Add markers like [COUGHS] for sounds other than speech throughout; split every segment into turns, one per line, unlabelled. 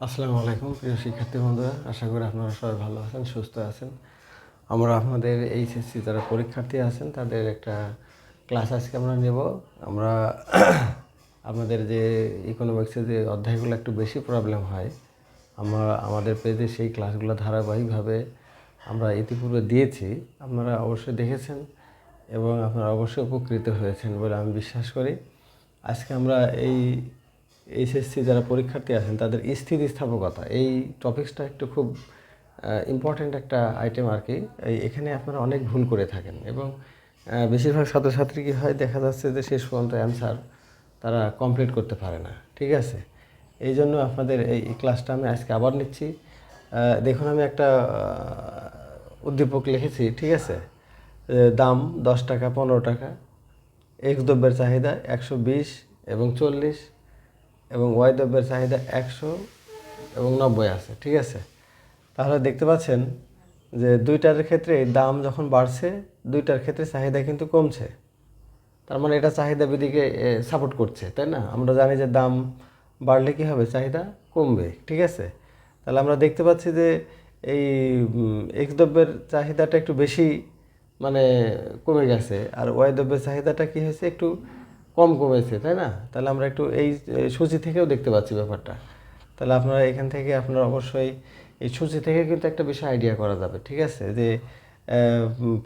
আসসালামু আলাইকুম, প্রিয় শিক্ষার্থী বন্ধুরা। আশা করি আপনারা সবাই ভালো আছেন, সুস্থ আছেন। আমরা আপনাদের এইচএসসি যারা পরীক্ষার্থী আছেন, তাদের একটা ক্লাস আজকে আমরা নেব। আমরা [CLEARS THROAT] আপনাদের যে ইকোনমিক্সের যে অধ্যায়গুলো একটু বেশি প্রবলেম হয়, আমরা, আমাদের পেজে সেই ক্লাসগুলো ধারাবাহিকভাবে আমরা ইতিপূর্বে দিয়েছি। আপনারা অবশ্যই দেখেছেন এবং আপনারা অবশ্যই উপকৃত হয়েছেন বলে আমি বিশ্বাস করি। আজকে আমরা এই এইচএসসি যারা পরীক্ষার্থী আছেন, তাদের স্থিতিস্থাপকতা, এই টপিক্সটা একটু খুব ইম্পর্ট্যান্ট একটা আইটেম আর কি। এখানে আপনারা অনেক ভুল করে থাকেন এবং বেশিরভাগ ছাত্রছাত্রী কী হয়, দেখা যাচ্ছে যে শেষ পর্যন্ত অ্যান্সার তারা কমপ্লিট করতে পারে না, ঠিক আছে? এই জন্য আপনাদের এই ক্লাসটা আমি আজকে আবার নিচ্ছি। দেখুন, আমি একটা উদ্দীপক লিখেছি, ঠিক আছে? দাম দশ টাকা, পনেরো টাকা, এক্স দ্রব্যের চাহিদা একশো বিশ এবং চল্লিশ। এবং ওয়াই দ্রব্যের চাহিদা একশো এবং নব্বই আছে, ঠিক আছে? তাহলে দেখতে পাচ্ছেন যে দুইটার ক্ষেত্রে দাম যখন বাড়ছে, দুইটার ক্ষেত্রে চাহিদা কিন্তু কমছে। তার মানে এটা চাহিদা বৃদ্ধিকে সাপোর্ট করছে, তাই না? আমরা জানি যে দাম বাড়লে কী হবে? চাহিদা কমবে, ঠিক আছে? তাহলে আমরা দেখতে পাচ্ছি যে এই এক্স দ্রব্যের চাহিদাটা একটু বেশি মানে কমে গেছে। আর ওয়াই দ্রব্যের চাহিদাটা কী হয়েছে? একটু কম কমেছে, তাই না? তাহলে আমরা একটু এই সূচি থেকেও দেখতে পাচ্ছি ব্যাপারটা। তাহলে আপনারা এখান থেকে আপনারা অবশ্যই এই সূচি থেকে কিন্তু একটা বিষয় আইডিয়া করা যাবে, ঠিক আছে? যে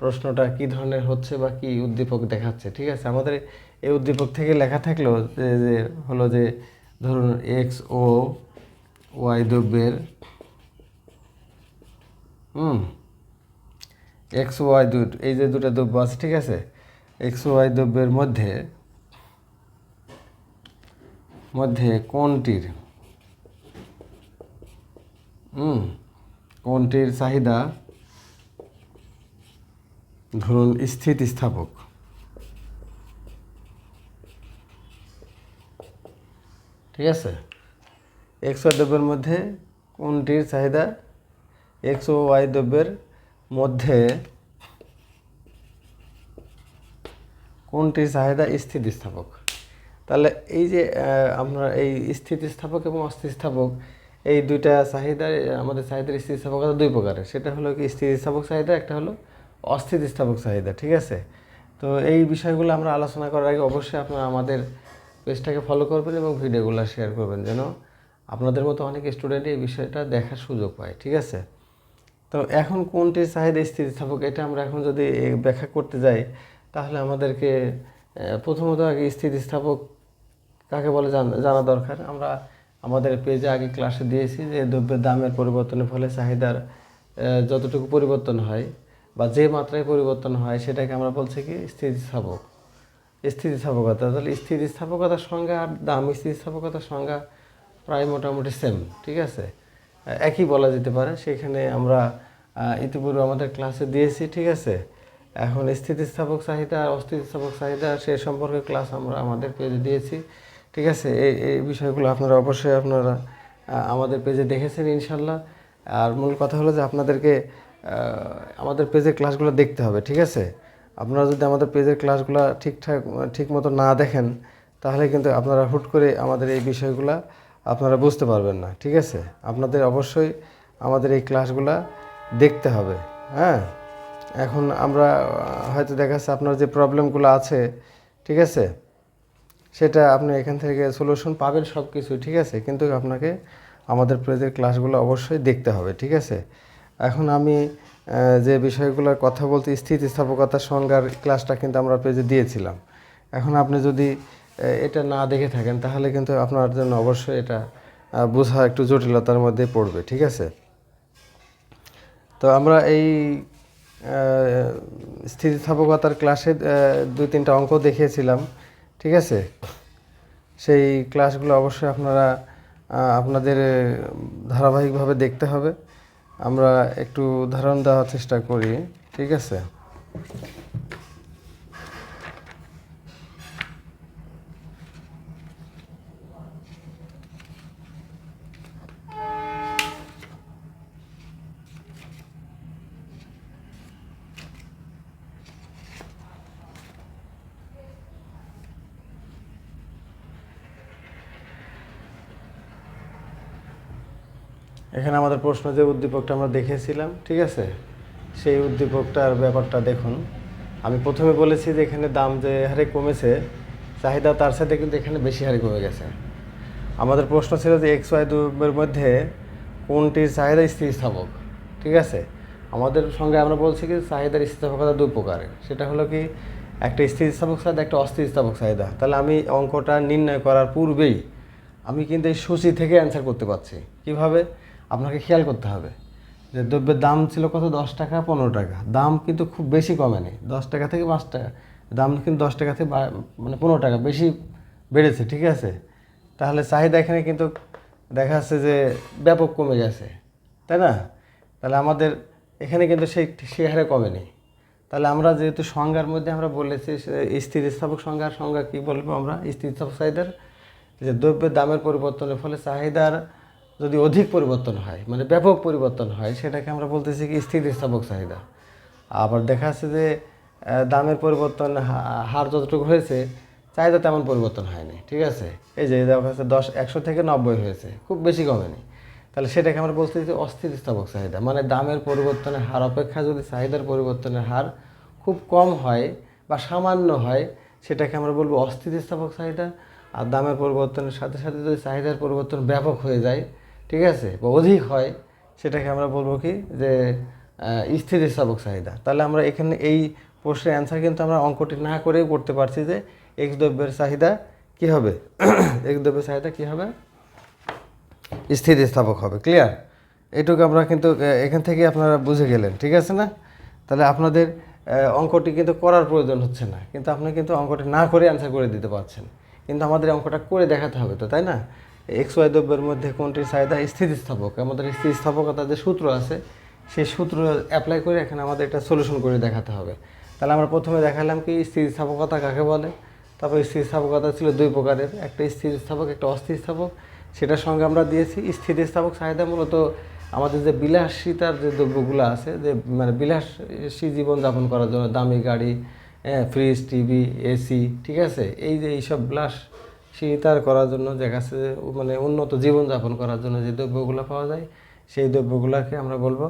প্রশ্নটা কি ধরনের হচ্ছে বা কি উদ্দীপক দেখাচ্ছে, ঠিক আছে? আমাদের এই উদ্দীপক থেকে লেখা থাকল যে যে, হলো যে, ধরুন এক্স ও ওয়াই দ্রব্যের, হুম এক্স ওয়াই দু এই যে দুটো দ্রব্য আছে, ঠিক আছে? এক্স ওয়াই দ্রব্যের মধ্যে মধ্যে কোনটির? কোনটির চাহিদা? ধরুন, স্থিতিস্থাপক। ঠিক আছে? এক্স দ্রব্যের মধ্যে কোনটির চাহিদা? এক্স ও ওয়াই দ্রব্যের মধ্যে কোনটির চাহিদা স্থিতিস্থাপক? তাহলে এই যে আমরা এই স্থিতিস্থাপক এবং অস্থিতিস্থাপক, এই দুইটা চাহিদা, আমাদের চাহিদার স্থিতিস্থাপকতা দুই প্রকারের। সেটা হলো কি স্থিতিস্থাপক চাহিদা, একটা হলো অস্থিতিস্থাপক চাহিদা, ঠিক আছে? তো এই বিষয়গুলো আমরা আলোচনা করার আগে অবশ্যই আপনারা আমাদের পেজটাকে ফলো করবেন এবং ভিডিওগুলো শেয়ার করবেন যেন আপনাদের মতো অনেক স্টুডেন্ট এই বিষয়টা দেখার সুযোগ পায়, ঠিক আছে? তো এখন কোনটি চাহিদা স্থিতিস্থাপক, এটা আমরা এখন যদি ব্যাখ্যা করতে যাই, তাহলে আমাদেরকে প্রথমত আগে স্থিতিস্থাপক কাকে বলে জানা দরকার? আমরা আমাদের পেজে আগে ক্লাসে দিয়েছি যে দ্রব্যের দামের পরিবর্তনের ফলে চাহিদার যতটুকু পরিবর্তন হয় বা যে মাত্রায় পরিবর্তন হয় সেটাকে আমরা বলছি কি স্থিতিস্থাপক। স্থিতিস্থাপকতা, তাহলে স্থিতিস্থাপকতার সংজ্ঞা আর দাম স্থিতিস্থাপকতার সংজ্ঞা প্রায় মোটামুটি সেম ঠিক আছে? একই বলা যেতে পারে, সেখানে আমরা ইতিপূর্বে আমাদের ক্লাসে দিয়েছি, ঠিক আছে? এখন স্থিতিস্থাপক চাহিদা আর অস্থিতিস্থাপক চাহিদা সে সম্পর্কে ক্লাস আমরা আমাদের পেজে দিয়েছি। ঠিক আছে, এই এই বিষয়গুলো আপনারা অবশ্যই আপনারা আমাদের পেজে দেখেছেন ইনশাল্লাহ। আর মূল কথা হলো যে আপনাদেরকে আমাদের পেজের ক্লাসগুলো দেখতে হবে, ঠিক আছে? আপনারা যদি আমাদের পেজের ক্লাসগুলো ঠিকঠাক, ঠিক মতো না দেখেন, তাহলে কিন্তু আপনারা হুট করে আমাদের এই বিষয়গুলো আপনারা বুঝতে পারবেন না, ঠিক আছে? আপনাদের অবশ্যই আমাদের এই ক্লাসগুলো দেখতে হবে হ্যাঁ? এখন আমরা হয়তো দেখা যাচ্ছে আপনার যে প্রবলেমগুলো আছে, ঠিক আছে? সেটা আপনি এখান থেকে সলিউশন পাবেন সব কিছু ঠিক আছে? কিন্তু আপনাকে আমাদের পেজের ক্লাসগুলো অবশ্যই দেখতে হবে, ঠিক আছে? এখন আমি যে বিষয়গুলোর কথা বলতে, স্থিতিস্থাপকতার সংজ্ঞার ক্লাসটা কিন্তু আমরা পেজে দিয়েছিলাম। এখন আপনি যদি এটা না দেখে থাকেন, তাহলে কিন্তু আপনার জন্য অবশ্যই এটা বোঝা একটু জটিলতার মধ্যে পড়বে, ঠিক আছে? তো আমরা এই স্থিতিস্থাপকতার ক্লাসে দুই তিনটা অঙ্ক দেখিয়েছিলাম। ঠিক আছে? সেই ক্লাসগুলো অবশ্যই আপনারা আপনাদের ধারাবাহিকভাবে দেখতে হবে। আমরা একটু উদাহরণ দেওয়ার চেষ্টা করি, ঠিক আছে? প্রশ্ন যে উদ্দীপকটা আমরা দেখেছিলাম, ঠিক আছে? সেই উদ্দীপকটার ব্যাপারটা দেখুন। আমি প্রথমে বলেছি যে এখানে দাম যে হারে কমেছে, চাহিদা তার সাথে কিন্তু এখানে বেশি হারে কমে গেছে। আমাদের প্রশ্ন ছিল যে এক্স ওয়াই দুয়ের মধ্যে কোনটির চাহিদা স্থিতিস্থাপক, ঠিক আছে? আমাদের সঙ্গে আমরা বলছি কি, চাহিদার স্থিতিস্থাপকতা দুই প্রকারের। সেটা হলো কি, একটা স্থিতিস্থাপক চাহিদা, একটা অস্থিতিস্থাপক চাহিদা। তাহলে আমি অঙ্কটা নির্ণয় করার পূর্বেই আমি কিন্তু এই সূচি থেকে অ্যান্সার করতে পারছি। কীভাবে? আপনাকে খেয়াল করতে হবে যে দ্রব্যের দাম ছিল কত? দশ টাকা, পনেরো টাকা। দাম কিন্তু খুব বেশি কমেনি। দশ টাকা থেকে পাঁচ টাকা। দাম কিন্তু দশ টাকা থেকে মানে পনেরো টাকা বেশি বেড়েছে, ঠিক আছে? তাহলে চাহিদা এখানে কিন্তু দেখা যাচ্ছে যে ব্যাপক কমে গেছে, তাই না? তাহলে আমাদের এখানে কিন্তু সেই সেই হারে কমেনি। তাহলে আমরা যেহেতু সংজ্ঞার মধ্যে আমরা বলেছি, সে- স্থিতিস্থাপক সংজ্ঞার সংজ্ঞা কী বলব আমরা? স্থিতিস্থাপক চাহিদার যে দ্রব্যের দামের পরিবর্তনের ফলে চাহিদার যদি অধিক পরিবর্তন হয় মানে ব্যাপক পরিবর্তন হয়, সেটাকে আমরা বলতেছি কি স্থিতিস্থাপক চাহিদা। আবার দেখা যাচ্ছে যে দামের পরিবর্তন হার যতটুকু হয়েছে, চাহিদা তেমন পরিবর্তন হয়নি, ঠিক আছে? এই যে দেখা যাচ্ছে দশ, একশো থেকে নব্বই হয়েছে, খুব বেশি কমেনি। তাহলে সেটাকে আমরা বলতে যে অস্থিতিস্থাপক চাহিদা মানে দামের পরিবর্তনের হার অপেক্ষা যদি চাহিদার পরিবর্তনের হার খুব কম হয় বা সামান্য হয়, সেটাকে আমরা বলব অস্থিতিস্থাপক চাহিদা। আর দামের পরিবর্তনের সাথে সাথে যদি চাহিদার পরিবর্তন ব্যাপক হয়ে যায় ঠিক আছে? বা অধিক হয়, সেটাকে আমরা বলব কি যে স্থিতিস্থাপক চাহিদা। তাহলে আমরা এখানে এই প্রশ্নের অ্যান্সার কিন্তু আমরা অঙ্কটি না করেই করতে পারছি যে এক্স দ্রব্যের চাহিদা কী হবে? [COUGHS] এক্স দ্রব্যের চাহিদা কী হবে? স্থিতিস্থাপক হবে ক্লিয়ার এটুকু আমরা কিন্তু এখান থেকে আপনারা বুঝে গেলেন, ঠিক আছে না? তাহলে আপনাদের অঙ্কটি কিন্তু করার প্রয়োজন হচ্ছে না। কিন্তু আপনি কিন্তু অঙ্কটি না করে অ্যান্সার করে দিতে পারছেন। কিন্তু আমাদের অঙ্কটা করে দেখাতে হবে তো, তাই না? এক্স ওয়াই দ্রব্যের মধ্যে কোনটির চাহিদা স্থিতিস্থাপক? আমাদের স্থিতিস্থাপকতার যে সূত্র আছে, সেই সূত্র অ্যাপ্লাই করে এখানে আমাদের একটা সলিউশন করে দেখাতে হবে। তাহলে আমরা প্রথমে দেখালাম কি স্থিতিস্থাপকতা কাকে বলে? তারপর স্থিতিস্থাপকতা ছিল দুই প্রকারের, একটা স্থিতিস্থাপক, একটা অস্থিতিস্থাপক। সেটার সঙ্গে আমরা দিয়েছি স্থিতিস্থাপক চাহিদা মূলত আমাদের যে বিলাসিতার যে দ্রব্যগুলো আছে, যে মানে বিলাসী জীবনযাপন করার জন্য দামি গাড়ি হ্যাঁ ফ্রিজ টিভি এসি ঠিক আছে? এই যে এইসব বিলাসিতার করার জন্য দেখা যাচ্ছে যে মানে উন্নত জীবনযাপন করার জন্য যে দ্রব্যগুলো পাওয়া যায়, সেই দ্রব্যগুলোকে আমরা বলব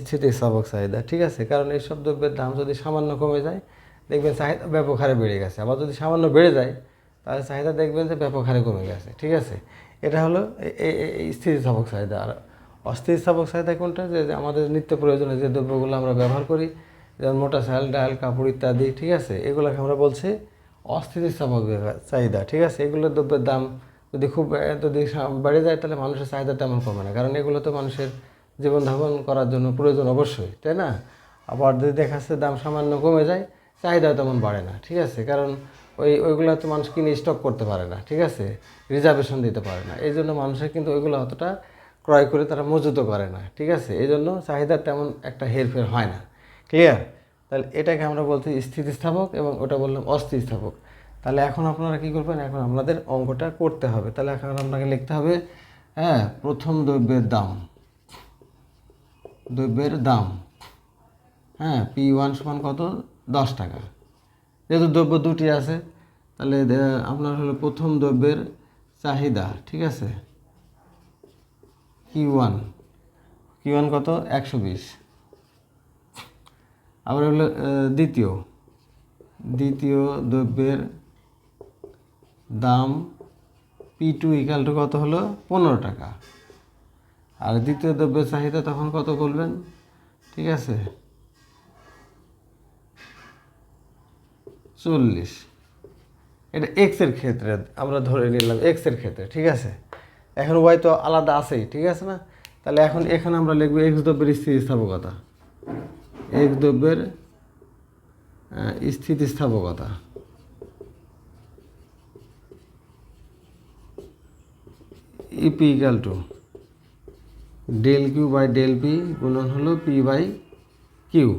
স্থিতিস্থাপক চাহিদা, ঠিক আছে? কারণ এইসব দ্রব্যের দাম যদি সামান্য কমে যায়, দেখবেন চাহিদা ব্যাপক হারে বেড়ে গেছে। আবার যদি সামান্য বেড়ে যায়, তাহলে চাহিদা দেখবেন যে ব্যাপক হারে কমে গেছে, ঠিক আছে? এটা হলো এই স্থিতিস্থাপক চাহিদা। আর অস্থিতিস্থাপক চাহিদা কোনটা? যে যে আমাদের নিত্য প্রয়োজনীয় যে দ্রব্যগুলো আমরা ব্যবহার করি, যেমন মোটা চাল ডাল কাপড় ইত্যাদি, ঠিক আছে? এগুলোকে আমরা বলছি অস্থিতিস্থাপক চাহিদা, ঠিক আছে? এগুলো দ্রব্যের দাম যদি খুব যদি বেড়ে যায়, তাহলে মানুষের চাহিদা তেমন কমে না। কারণ এগুলো তো মানুষের জীবনধারণ করার জন্য প্রয়োজন অবশ্যই, তাই না? আবার যদি দেখা যাচ্ছে দাম সামান্য কমে যায় চাহিদা তেমন বাড়ে না, ঠিক আছে? কারণ ওই, ওইগুলো তো মানুষ কিনে স্টক করতে পারে না, ঠিক আছে? রিজার্ভেশন দিতে পারে না। এই জন্য মানুষের কিন্তু ওইগুলো অতটা ক্রয় করে তারা মজুতও করে না, ঠিক আছে? এই জন্য চাহিদা তেমন একটা হেরফের হয় না। ক্লিয়ার তাহলে এটাকে আমরা বলছি স্থিতিস্থাপক এবং ওটা বললাম অস্থিতিস্থাপক। তাহলে এখন আপনারা কী করবেন? এখন আপনাদের অঙ্কটা করতে হবে। তাহলে এখন আপনাকে লিখতে হবে হ্যাঁ প্রথম দ্রব্যের দাম। দ্রব্যের দাম হ্যাঁ পি ওয়ান সমান কত? দশ টাকা। যেহেতু দ্রব্য দুটি আছে, তাহলে আপনার হলো প্রথম দ্রব্যের চাহিদা, ঠিক আছে? Q one. কিউ ওয়ান কত? একশো বিশ। আবার হলো দ্বিতীয়। দ্বিতীয় দ্রব্যের দাম পি টু ইকাল টু কত হলো? পনেরো টাকা। আর দ্বিতীয় দ্রব্যের চাহিদা তখন কত বলবেন ঠিক আছে? চল্লিশ। এটা এক্সের ক্ষেত্রে আমরা ধরে নিলাম এক্সের ক্ষেত্রে, ঠিক আছে? এখন ওয়াই তো আলাদা আছেই, ঠিক আছে না? তাহলে এখন, এখানে আমরা লিখব এক্স দ্রব্যের স্থিতিস্থাপকতা। এক্স দ্রব্যের স্থিতিস্থাপকতা। E P equal to del Q by del P গুণন হলো পি বাই কিউ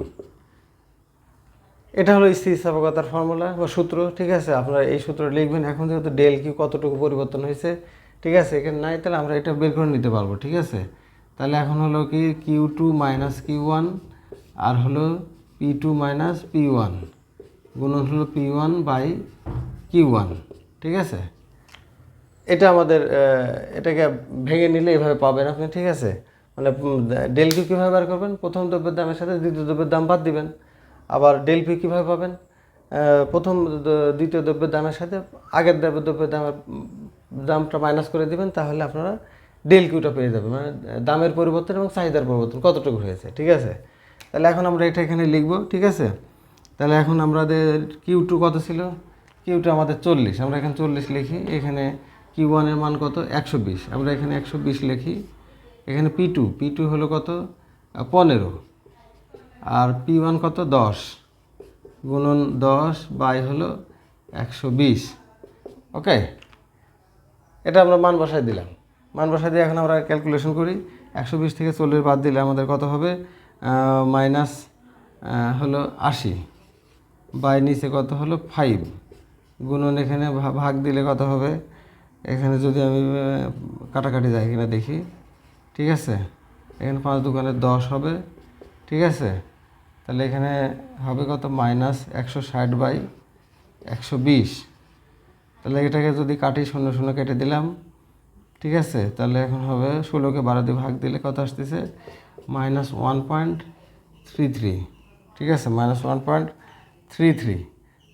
এটা হলো স্থিতিস্থাপকতার ফর্মুলা বা সূত্র, ঠিক আছে? আপনারা এই সূত্র লিখবেন। এখন যেহেতু ডেল কিউ কতটুকু পরিবর্তন হয়েছে, ঠিক আছে? এখানে নাই, তাহলে আমরা এটা বের করে নিতে পারব, ঠিক আছে? তাহলে এখন হলো কি? Q two minus Q one আর হলো P two minus P one গুণন হলো P one by Q one ঠিক আছে? এটা আমাদের এটাকে ভেঙে নিলে এভাবে পাবেন আপনি, ঠিক আছে? মানে ডেল কিউ কীভাবে বার করবেন? প্রথম দ্রব্যের দামের সাথে দ্বিতীয় দ্রব্যের দাম বাদ দিবেন। আবার ডেল পি কীভাবে পাবেন? প্রথম দ্বিতীয় দ্রব্যের দামের সাথে আগের দ্রব্য দ্রব্যের দামের দামটা মাইনাস করে দিবেন, তাহলে আপনারা ডেল কিউটা পেয়ে যাবেন। মানে দামের পরিবর্তন এবং চাহিদার পরিবর্তন কতটুকু হয়েছে, ঠিক আছে? তাহলে এখন আমরা এটা এখানে লিখব, ঠিক আছে? তাহলে এখন আমাদের কিউ টু কত ছিল? কিউ টু আমাদের চল্লিশ। আমরা এখানে চল্লিশ লিখি, এখানে কিউ ওয়ানের মান কত? একশো বিশ। আমরা এখানে একশো বিশ লিখি, এখানে পি টু পি টু হলো কত? পনেরো। আর পি ওয়ান কত? দশ। গুণন দশ বাই হলো একশো বিশ। ওকে? এটা আমরা মান বসাই দিলাম। মান বসাই দিয়ে এখন আমরা ক্যালকুলেশন করি। একশো বিশ থেকে চল্লিশ বাদ দিলে আমাদের কত হবে? মাইনাস হলো আশি। বাই নিচে কত হলো? ফাইভ গুণন এখানে ভাগ দিলে কত হবে? এখানে যদি আমি কাটাকাটি যাই কিনা দেখি। ঠিক আছে? এখানে পাঁচ দোকানে দশ হবে। ঠিক আছে? তাহলে এখানে হবে কত? মাইনাস একশো ষাট বাই একশো বিশ। তাহলে এটাকে যদি কাটি শূন্য শূন্য কেটে দিলাম। ঠিক আছে? তাহলে এখন হবে ষোলোকে বারো দিয়ে ভাগ দিলে কত আসতেছে? Minus one point three three, ঠিক আছে? Minus one point three three.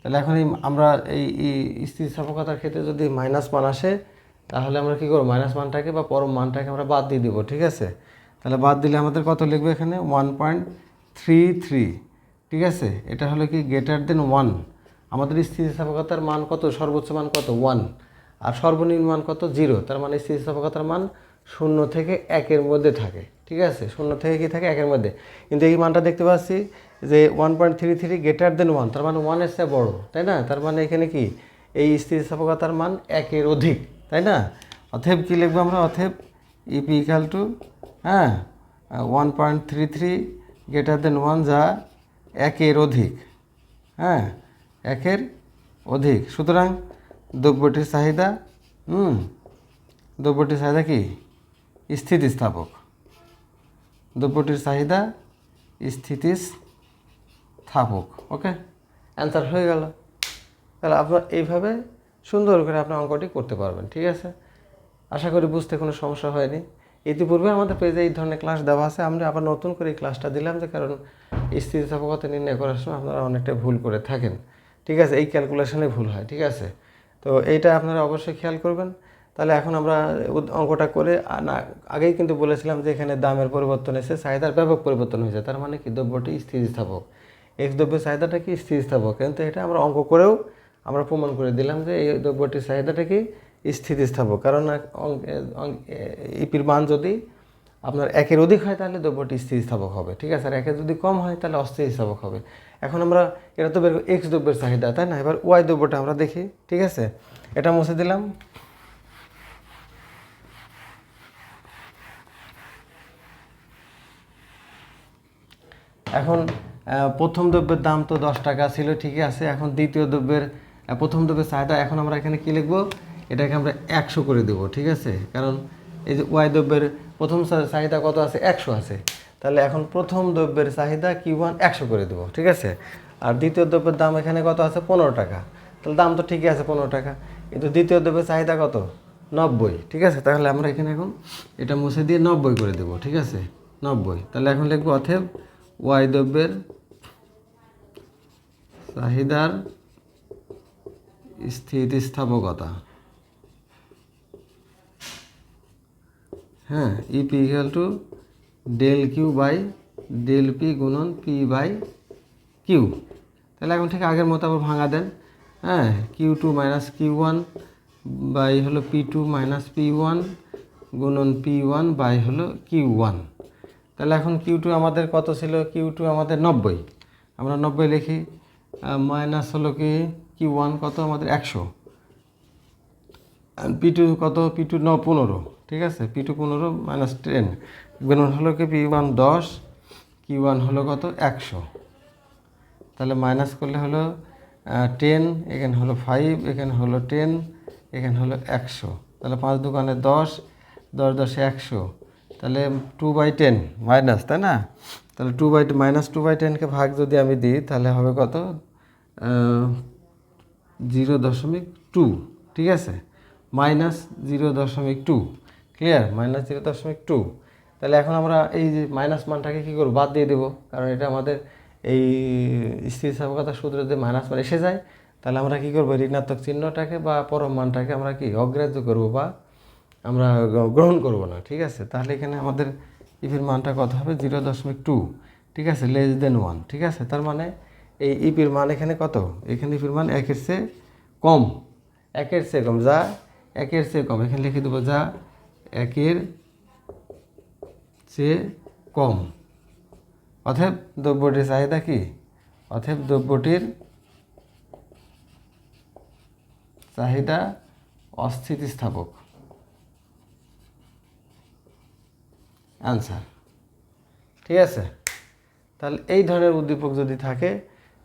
তাহলে এখন এই আমরা এই স্থিতিস্থাপকতার ক্ষেত্রে যদি মাইনাস মান আসে, তাহলে আমরা কী করব? মাইনাস মানটাকে বা পরম মানটাকে আমরা বাদ দিয়ে দেবো, ঠিক আছে? তাহলে বাদ দিলে আমাদের কত লিখবে এখানে? ওয়ান পয়েন্ট থ্রি থ্রি, ঠিক আছে? এটা হলো কি গ্রেটার দেন ওয়ান আমাদের স্থিতিস্থাপকতার মান কত? সর্বোচ্চ মান কত? ওয়ান আর সর্বনিম্ন মান কত? জিরো তার মানে স্থিতিস্থাপকতার মান শূন্য থেকে একের মধ্যে থাকে। ঠিক আছে? শূন্য থেকে কি থাকে? একের মধ্যে। কিন্তু এই মানটা দেখতে পাচ্ছি যে one point three three greater than one তার মানে ওয়ানের চেয়ে বড়ো, তাই না? তার মানে এখানে কি? এই স্থিতিস্থাপকতার মান একের অধিক, তাই না? অথেব কী লিখব আমরা? অথেব ইপি ইকাল টু হ্যাঁ one point three three greater than one যা একের অধিক হ্যাঁ একের অধিক। সুতরাং দ্রব্যটির চাহিদা, হুম, দ্রব্যটির চাহিদা কি? স্থিতিস্থাপক। দ্রব্যটির চাহিদা স্থিতিস্থাপক ওকে? অ্যান্সার হয়ে গেল। তাহলে আপনার এইভাবে সুন্দর করে আপনার অঙ্কটি করতে পারবেন, ঠিক আছে? আশা করি বুঝতে কোনো সমস্যা হয়নি। ইতিপূর্বে আমাদের পেজে এই ধরনের ক্লাস দেওয়া আছে। আমরা আবার নতুন করে এই ক্লাসটা দিলাম যে কারণ স্থিতিস্থাপকতা নির্ণয় করার সময় আপনারা অনেকটা ভুল করে থাকেন। ঠিক আছে? এই ক্যালকুলেশনে ভুল হয়, ঠিক আছে? তো এইটা আপনারা অবশ্যই খেয়াল করবেন। তাহলে এখন আমরা অঙ্কটা করে না, আগেই কিন্তু বলেছিলাম যে এখানে দামের পরিবর্তন এসে চাহিদার ব্যাপক পরিবর্তন হয়েছে, তার মানে কি দ্রব্যটি স্থিতিস্থাপক। এক্স দ্রব্যের চাহিদাটা কি স্থিতিস্থাপক? কিন্তু এটা আমরা অঙ্ক করেও আমরা প্রমাণ করে দিলাম যে এই দ্রব্যটির চাহিদাটা কি স্থিতিস্থাপক। কারণ ইপির মান যদি আপনার একের অধিক হয়, তাহলে দ্রব্যটি স্থিতিস্থাপক হবে। ঠিক আছে, আর একের যদি কম হয়, তাহলে অস্থিতিস্থাপক হবে। এখন আমরা, এটা তো বের এক্স দ্রব্যের চাহিদা, তাই না? এবার ওয়াই দ্রব্যটা আমরা দেখি, ঠিক আছে? এটা মুছে দিলাম। এখন প্রথম দ্রব্যের দাম তো দশ টাকা ছিল, ঠিকই আছে। এখন দ্বিতীয় দ্রব্যের প্রথম দ্রব্যের চাহিদা এখন আমরা এখানে কী লিখব? এটাকে আমরা একশো করে দেবো, ঠিক আছে? কারণ এই যে ওয়াই দ্রব্যের প্রথম চাহিদা কত আছে? একশো আছে। তাহলে এখন প্রথম দ্রব্যের চাহিদা কি ওয়ান? একশো করে দেবো, ঠিক আছে? আর দ্বিতীয় দ্রব্যের দাম এখানে কত আছে? পনেরো টাকা। তাহলে দাম তো ঠিকই আছে, পনেরো টাকা। কিন্তু দ্বিতীয় দ্রব্যের চাহিদা কত? নব্বই, ঠিক আছে? তাহলে আমরা এখানে এখন এটা মুছে দিয়ে নব্বই করে দেবো, ঠিক আছে? নব্বই। তাহলে এখন লিখব অথেব ওয়াই দ্রব্যের চাহিদার স্থিতিস্থাপকতা। হ্যাঁ E P equal to del Q by del P গুণন পি বাই কিউ তাহলে এখন ঠিক আগের মতো আবার ভাঙা দেন। হ্যাঁ Q two minus Q one by হলো P two minus P one গুণন পি ওয়ান বাই হলো কিউ ওয়ান তাহলে এখন কিউ টু আমাদের কত ছিল? কিউ টু আমাদের নব্বই। আমরা নব্বই লিখি মাইনাস হলো কি? কিউ ওয়ান কত? আমাদের একশো। পি টু কত? পি টু ন পনেরো। ঠিক আছে? পি টু পনেরো মাইনাস টেন গুণন হলো কি? পি ওয়ান দশ। কি ওয়ান হলো কত? একশো। তাহলে মাইনাস করলে হলো টেন এখানে হলো ফাইভ এখানে হলো টেন এখানে হলো একশো। তাহলে পাঁচ দোকানে দশ দশ দশে একশো। তাহলে টু বাই টেন মাইনাস তাই না? তাহলে two by minus two by টেনকে ভাগ যদি আমি দিই, তাহলে হবে কত? জিরো দশমিক টু ঠিক আছে? মাইনাস জিরো দশমিক টু ক্লিয়ার মাইনাস জিরো দশমিক টু তাহলে এখন আমরা এই যে মাইনাস মানটাকে কী করব? বাদ দিয়ে দেবো, কারণ এটা আমাদের এই স্থিতিস্থাপকতার সূত্রে যদি মাইনাস মান এসে যায়। তাহলে আমরা কী করব? ঋণাত্মক চিহ্নটাকে বা পরম মানটাকে আমরা কি? অগ্রাহ্য করব বা আমরা গ্রহণ করব না, ঠিক আছে? তাহলে এখানে আমাদের ইপির মানটা কত হবে? জিরো দশমিক টু ঠিক আছে? লেস দেন ওয়ান ঠিক আছে? তার মানে এই ইপির মান এখানে কত? এখানে ইপির মান একের চেয়ে কম। একের চেয়ে কম, যা একের চেয়ে কম। এখানে লিখে দেবো যা একের চেয়ে কম। অতএব দ্রব্যটির চাহিদা কি? অতএব দ্রব্যটির চাহিদা অস্থিতিস্থাপক। অ্যান্সার ঠিক আছে? তাহলে এই ধরনের উদ্দীপক যদি থাকে,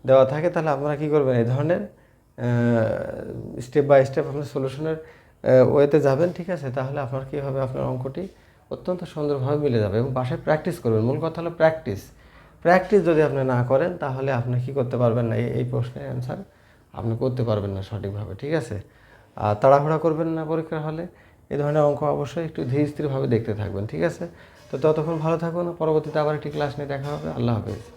দেওয়া থাকে, তাহলে আপনারা কী করবেন? এই ধরনের স্টেপ বাই স্টেপ আপনার সলিউশনের ওয়েতে যাবেন, ঠিক আছে? তাহলে আপনার কী হবে? আপনার অঙ্কটি অত্যন্ত সুন্দরভাবে মিলে যাবে এবং বাসায় প্র্যাকটিস করবেন। মূল কথা হলো প্র্যাকটিস প্র্যাকটিস যদি আপনি না করেন, তাহলে আপনি কী করতে পারবেন না? এই প্রশ্নের অ্যান্সার আপনি করতে পারবেন না সঠিকভাবে, ঠিক আছে? আর তাড়াহুড়া করবেন না পরীক্ষার হলে। এই ধরনের অঙ্ক অবশ্যই একটু ধীর স্থিরভাবে দেখতে থাকবেন, ঠিক আছে? তো ততক্ষণ ভালো থাকুন পরবর্তীতে আবার একটি ক্লাস নিয়ে দেখা হবে। আল্লাহ হাফেজ।